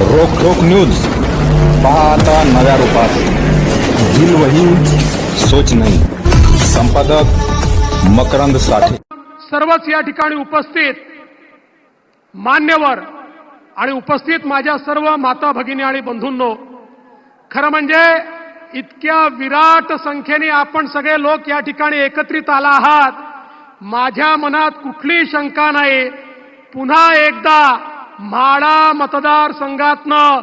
रोख रोख न्यूज. पहा आता नव्या रूपात. दिल वही सोच नाही. संपादक मकरंद साठे. सर्वच या ठिकाणी उपस्थित मान्यवर आणि उपस्थित माझ्या सर्व माता भगिनी आणि बंधूंनो खरं म्हणजे इतक्या विराट संख्येने आपण सगळे लोक या ठिकाणी एकत्रित आला आहात. माझ्या मनात कुठली शंका नाही. पुन्हा एकदा म्हाडा मतदारसंघातनं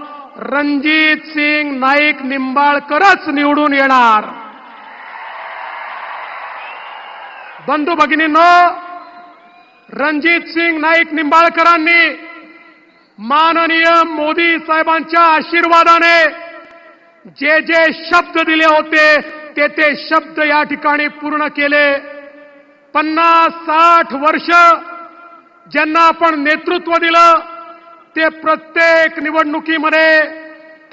रणजित सिंग नाईक निंबाळकरच निवडून येणार. बंधू भगिनींनो रणजित सिंग नाईक निंबाळकरांनी माननीय मोदी साहेबांच्या आशीर्वादाने जे जे शब्द दिले होते ते ते शब्द या ठिकाणी पूर्ण केले. पन्नास साठ वर्ष ज्यांना आपण नेतृत्व दिलं ते प्रत्येक निवडणुकीमध्ये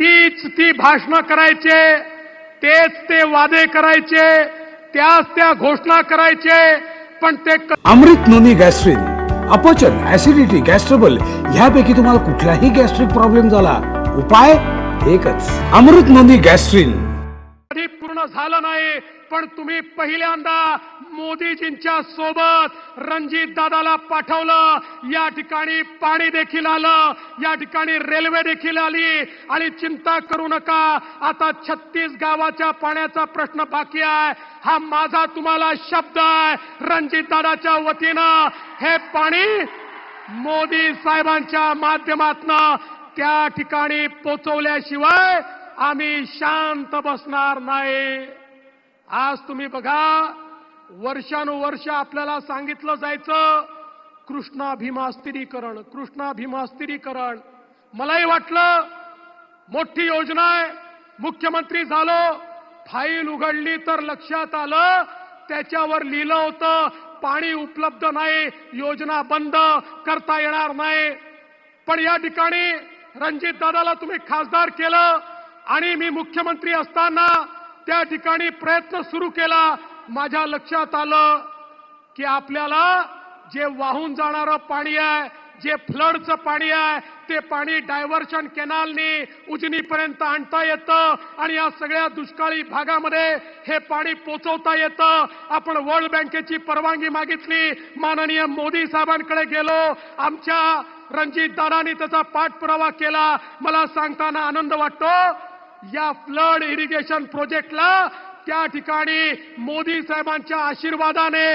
तीच ती भाषणं करायचे तेच ते वादे करायचे त्याच त्या घोषणा करायचे पण ते अमृत नोनी गॅस्ट्रिन अपचन ऍसिडिटी गॅस्ट्रबल ह्यापैकी तुम्हाला कुठलाही गॅस्ट्रिक प्रॉब्लेम झाला उपाय एकच अमृत नोनी गॅस्ट्रिन. कधी पूर्ण झालं नाही पण तुम्ही पहिल्यांदा मोदीजींच्या सोबत रणजित दादाला पाठवलं. या ठिकाणी पाणी देखील आलं. या ठिकाणी रेल्वे देखील आली. आणि चिंता करू नका. आता छत्तीस गावाच्या पाण्याचा प्रश्न बाकी आहे. हा माझा तुम्हाला शब्द आहे. रणजित दादाच्या वतीनं हे पाणी मोदी साहेबांच्या माध्यमातनं त्या ठिकाणी पोचवल्याशिवाय आम्ही शांत बसणार नाही. आज तुम्ही बघा वर्षानुवर्ष आपल्याला सांगितलं जायचं कृष्णा भीमा स्थिरीकरण कृष्णा भीमा स्थिरीकरण मलाही वाटलं मोठी योजना आहे मुख्यमंत्री झालो फाईल उघडली तर लक्षात आलं त्याच्यावर लिहिलं होतं पाणी उपलब्ध नाही योजना बंद करता येणार नाही. पण या ठिकाणी रणजित दादाला तुम्ही खासदार केलं आणि मी मुख्यमंत्री असताना त्या ठिकाणी प्रयत्न सुरू केला. माझ्या लक्षात आलं की आपल्याला जे वाहून जाणारं पाणी आहे जे फ्लडचं पाणी आहे ते पाणी डायव्हर्शन केनालनी उजनीपर्यंत आणता येतं आणि या सगळ्या दुष्काळी भागामध्ये हे पाणी पोचवता येतं. आपण वर्ल्ड बँकेची परवानगी मागितली. माननीय मोदी साहेबांकडे गेलो. आमच्या रणजित दादानी त्याचा पाठपुरावा केला. मला सांगताना आनंद वाटतो या फ्लड इरिगेशन प्रोजेक्टला त्या ठिकाणी मोदी साहेबांच्या आशीर्वादाने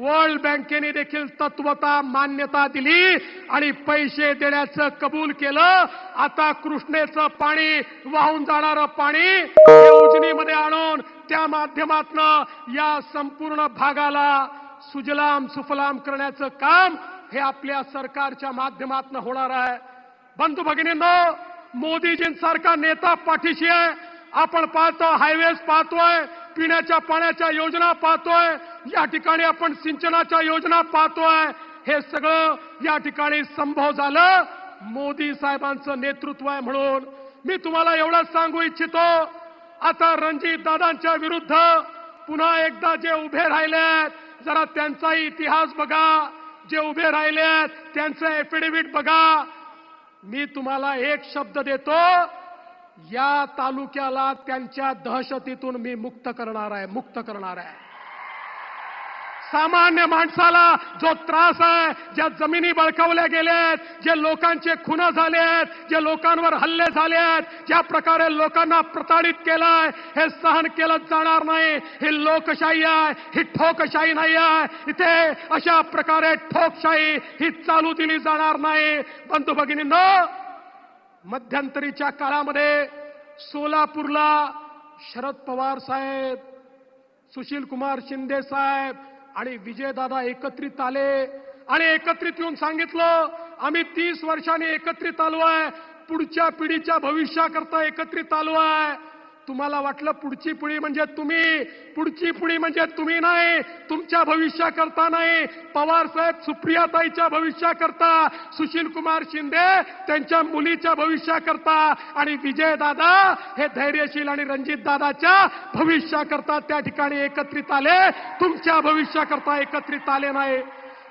वर्ल्ड बँकेने देखील तत्वता मान्यता दिली आणि पैसे देण्याचं कबूल केलं. आता कृष्णेचं पाणी वाहून जाणारं पाणी योजनेमध्ये आणून त्या माध्यमातनं या संपूर्ण भागाला सुजलाम सुफलाम करण्याचं काम हे आपल्या सरकारच्या माध्यमातून होणार आहे. बंधू भगिनींनो मोदीजींसारखा नेता पाठीशी आहे. आपण पाहतो हायवेज पाहतोय पिण्याच्या पाण्याच्या योजना पाहतोय या ठिकाणी आपण सिंचनाच्या योजना पाहतोय. हे सगळं या ठिकाणी संभव झालं. मोदी साहेबांचं नेतृत्व आहे म्हणून. मी तुम्हाला एवढंच सांगू इच्छितो. आता रणजित दादांच्या विरुद्ध पुन्हा एकदा जे उभे राहिलेत जरा त्यांचाही इतिहास बघा. जे उभे राहिलेत त्यांचं एफिडेव्हिट बघा. मी तुम्हाला एक शब्द देतो. या तालुक्याला त्यांच्या दहशतीतून मी मुक्त करणार आहे मुक्त करणार आहे. सामान्य माणसाला जो त्रास आहे ज्या जमिनी बळकावल्या गेल्यात जे लोकांचे खुन झालेत जे लोकांवर हल्ले झाले आहेत ज्या प्रकारे लोकांना प्रताडित केलंय हे सहन केलं जाणार नाही. ही लोकशाही आहे ही ठोकशाही नाही आहे. इथे अशा प्रकारे ठोकशाही ही चालू दिली जाणार नाही. बंधू भगिनींनो मध्यंतरीच्या काळामध्ये सोलापूरला शरद पवार साहेब सुशील कुमार शिंदे साहेब आणि विजयदादा एकत्रित आले आणि एकत्रित येऊन सांगितलं आम्ही तीस वर्षांनी एकत्रित आलो आहे पुढच्या पिढीच्या भविष्याकरता एकत्रित आलो आहे. तुम्हाला वाटलं पुढची पुढी म्हणजे तुम्ही. पुढची पुढी म्हणजे तुम्ही नाही. तुमच्या भविष्याकरता नाही. पवार साहेब सुप्रियाताईच्या भविष्याकरता सुशील कुमार शिंदे त्यांच्या मुलीच्या भविष्याकरता आणि विजयदादा हे धैर्यशील आणि रणजित दादाच्या भविष्याकरता त्या ठिकाणी एकत्रित आले. तुमच्या भविष्याकरता एकत्रित आले नाही.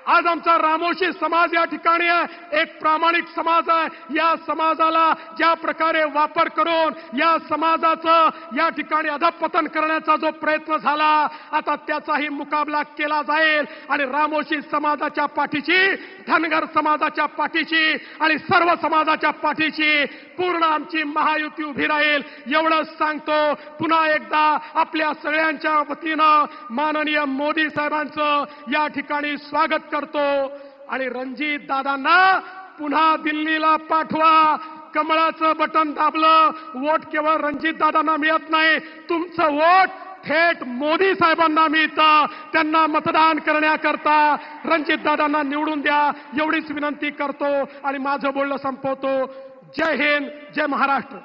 आज आमचा रामोशी समाज या ठिकाणी आहे. एक प्रामाणिक समाज आहे. या समाजाला ज्या प्रकारे वापर करून या समाजाचं या ठिकाणी अधपतन करण्याचा जो प्रयत्न झाला आता त्याचाही मुकाबला केला जाईल. आणि रामोशी समाजाच्या पाठीची धनगर समाजाच्या पाठीची आणि सर्व समाजाच्या पाठीची पूर्ण आमची महायुती उभी राहील. एवढंच सांगतो पुन्हा एकदा आपल्या सगळ्यांच्या वतीनं माननीय मोदी साहेबांचं या ठिकाणी स्वागत करतो. आणि रणजित दादांना पुन्हा दिल्लीला पाठवा. कमळाचं बटन दाबलं. वोट केवळ रणजित दादांना मिळत नाही. तुमचं वोट थेट मोदी साहेबांना मिळतं. त्यांना मतदान करण्याकरता रणजित दादांना निवडून द्या. एवढीच विनंती करतो आणि माझं बोलणं संपवतो. जय हिंद जय महाराष्ट्र.